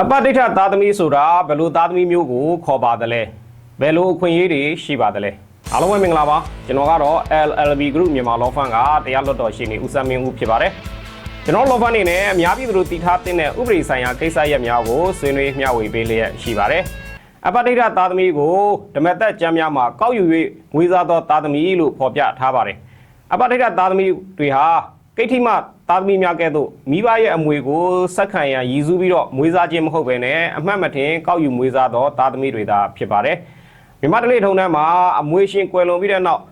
အပတိဋ္ဌသားသမီးဆိုတာဘယ်လိုသားသမီးမျိုးကိုခေါ်ပါတယ်လဲဘယ်လိုအခွင့်အရေးတွေရှိပါတယ်လဲအားလုံးပဲမင်္ဂလာပါကျွန်တော်ကတော့ LLB Group မြန်မာ Law Firm ကတရားလွတ်တော်ရှင်နေဦးစမ်းမင်းဦးဖြစ်ပါတယ်ကျွန်တော် Law Firm အနေနဲ့အများပြည်သူတို့တည်ထားတဲ့ဥပဒေဆိုင်ရာကိစ္စရပ်များကိုဆွေးနွေးမျှဝေပေးလျက်ရှိပါတယ်အပတိဋ္ဌသားသမီးကိုဓမ္မသက်ကျမ်းများမှာကောက်ယူ၍ငွေစားသောသားသမီးလို့ဖော်ပြထားပါတယ်အပတိဋ္ဌသားသမီးတွေဟာ ကိဋ္ဌိမသားသမီးများကဲ့သို့မိဘရဲ့အမွေကိုစက္ခံရန်ရည်စူးပြီးတော့မွေးစားခြင်းမဟုတ်ဘဲနဲ့အမှတ်မထင်ကောက်ယူမွေးစားသောသားသမီးတွေသာဖြစ်ပါတယ်မြန်မာတလေးထုံထဲမှာအမွေရှင်ကွယ်လွန်ပြီးတဲ့နောက်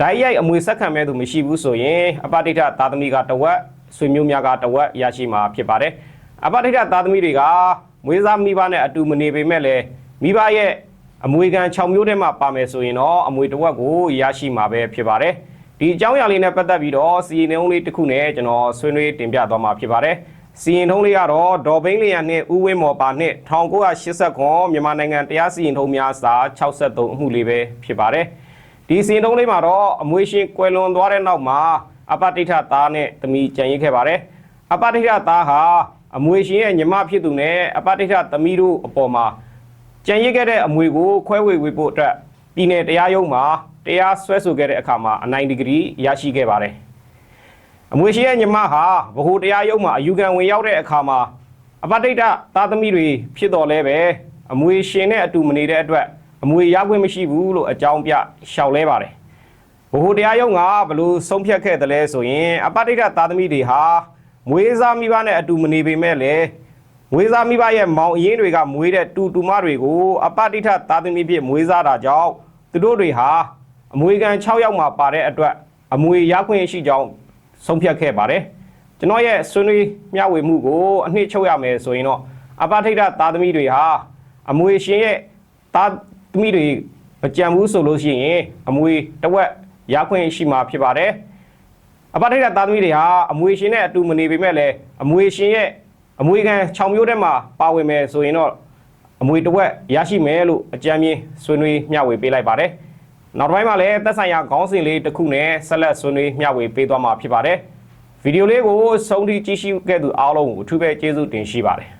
ဓာတ်ရိုက်အမွေစက္ခံမဲ့သူမရှိဘူးဆိုရင်အပတိဋ္ဌသားသမီးကတဝက်ဆွေမျိုးများကတဝက်ရရှိမှာဖြစ်ပါတယ်အပတိဋ္ဌသားသမီးတွေကမွေးစားမိဘနဲ့အတူမနေပေမဲ့လည်းမိဘရဲ့အမွေခံ6မျိုးထဲမှာပါမယ်ဆိုရင်တော့အမွေတစ်ဝက်ကိုရရှိမှာပဲဖြစ်ပါတယ် ဒီအကြောင်းအရာလေးနဲ့ပတ်သက်ပြီးတော့စီရင်ထုံးလေးတစ်ခုနဲ့ကျွန်တော်ဆွေးနွေးတင်ပြသွားမှာဖြစ်ပါတယ်စီရင်ထုံးလေးကတော့ဒေါ်ဘိန်းလျံနဲ့ဦးဝင်းမော်ပါနဲ့1980ခွန်မြန်မာနိုင်ငံတရားစီရင်ထုံးများစာ63အမှုလေးပဲဖြစ်ပါတယ်ဒီစီရင်ထုံးလေးမှာတော့အမွေရှင်ကွယ်လွန်သွားတဲ့နောက်မှာအပတိဋ္ဌသားနဲ့သမီးကြံရိတ်ခဲ့ပါတယ်အပတိဋ္ဌသားဟာအမွေရှင်ရဲ့ညီမဖြစ်သူနဲ့အပတိဋ္ဌသမီးတို့အပေါ်မှာကြံရစ်ခဲ့တဲ့အမွေကိုခွဲဝေဝေဖို့အတွက်ပြည်내တရားရုံးမှာ တရားစွဲဆိုခဲ့တဲ့အခါမှာအနိုင်ဒီဂရီရရှိခဲ့ပါတယ်။အမွေရှိရဲ့ညီမဟာဗဟိုတရားရုံးမှာအယူခံဝင်ရောက်တဲ့အခါမှာအပတိတ်သားသမီးတွေဖြစ်တော်လဲပဲအမွေရှင်နဲ့အတူမနေတဲ့အတွက်အမွေရခွင့်မရှိဘူးလို့အကြောင်းပြရှောက်လဲပါတယ်။ဗဟိုတရားရုံးကဘလို့ဆုံးဖြတ်ခဲ့တယ်လဲဆိုရင်အပတိတ်သားသမီးတွေဟာမွေးစားမိဘနဲ့အတူမနေပေမဲ့လည်းမွေးစားမိဘရဲ့မောင်အရင်တွေကမွေးတဲ့တူတူမတွေကိုအပတိထသားသမီးဖြစ်မွေးစားတာကြောင့်သူတို့တွေဟာ အမွေခံ6ယောက်မှပါတဲ့အတွက်အမွေရခွင့်ရှိကြောင်းဆုံးဖြတ်ခဲ့ပါတယ်ကျွန်တော်ရဲ့ဆွေးနွေးမျှဝေမှုကိုအနှစ်ချုပ်ရမယ်ဆိုရင်တော့အပတိထသားသမီးတွေဟာအမွေရှင်ရဲ့သားသမီးတွေမကြံဘူးဆိုလို့ရှိရင်အမွေတစ်ဝက်ရခွင့်ရှိမှာဖြစ်ပါတယ်အပတိတ်သားသမီးတွေဟာအမွေရှင်နဲ့အတူမနေပေမဲ့လည်းအမွေရှင်ရဲ့အမွေခံ6မျိုးထဲမှာပါဝင်မယ်ဆိုရင်တော့အမွေတစ်ဝက်ရရှိမယ်လို့အကြံဉာဏ်ဆွေးနွေးမျှဝေပေးလိုက်ပါတယ်။ နောက်တစ်ပိုင်းမှာလည်းသက်ဆိုင်ရာခေါင်းစဉ်လေးတစ်ခုနဲ့ဆက်လက်ဆွေးနွေးမျှဝေပေးသွားမှာဖြစ်ပါတယ်။ဗီဒီယိုလေးကိုဆုံးထိကြည့်ရှုခဲ့သူအားလုံးကိုအထူးပဲကျေးဇူးတင်ရှိပါတယ်